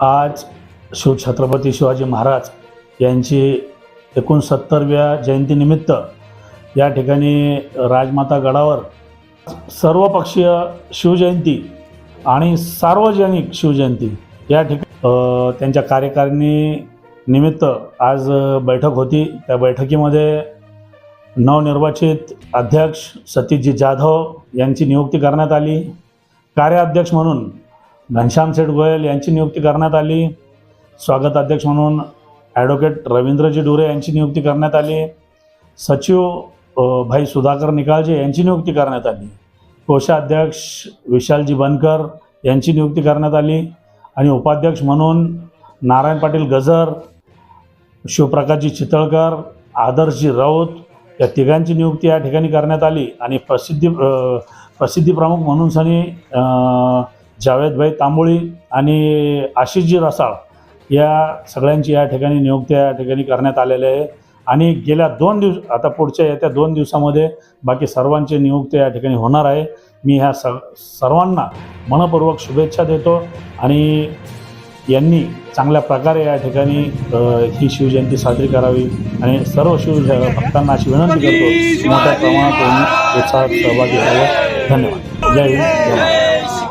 आज शिव छत्रपती शिवाजी महाराज यांची एकोणसत्तरव्या जयंतीनिमित्त या ठिकाणी राजमाता गडावर सर्वपक्षीय शिवजयंती आणि सार्वजनिक शिवजयंती या ठिकाणी त्यांच्या कार्यकारिणी निमित्त आज बैठक होती. त्या बैठकीमध्ये नवनिर्वाचित अध्यक्ष सतीशजी जाधव यांची नियुक्ती करण्यात आली. कार्याध्यक्ष म्हणून घनश्याम सेठ गोयल यांची नियुक्ती करण्यात आली. स्वागत अध्यक्ष म्हणून ॲडव्होकेट रवींद्रजी डुरे यांची नियुक्ती करण्यात आली. सचिव भाई सुधाकर निकाळजे यांची नियुक्ती करण्यात आली. कोषाध्यक्ष विशालजी बनकर यांची नियुक्ती करण्यात आली. आणि उपाध्यक्ष म्हणून नारायण पाटील गजर शिवप्रकाशजी चितळकर आदर्शजी राऊत या तिघांची नियुक्ती या ठिकाणी करण्यात आली आणि प्रसिद्धी अ, प्रसिद्धी प्रमुख म्हणून सनी जावेदभाई तांबोळी आणि आशिषजी रसाळ या सगळ्यांची या ठिकाणी नियुक्त्या या ठिकाणी करण्यात आलेल्या आहे. आणि गेल्या दोन दिवस आता पुढच्या येत्या दोन दिवसामध्ये बाकी सर्वांची नियुक्ती या ठिकाणी होणार आहे. मी ह्या स सर्वांना मनपूर्वक शुभेच्छा देतो आणि यांनी चांगल्या प्रकारे या ठिकाणी ही शिवजयंती साजरी करावी आणि सर्व शिव भक्तांना अशी विनंती करतो मोठ्या प्रमाणात उत्साहात सहभागी व्हावं. धन्यवाद. जय हिंद. जय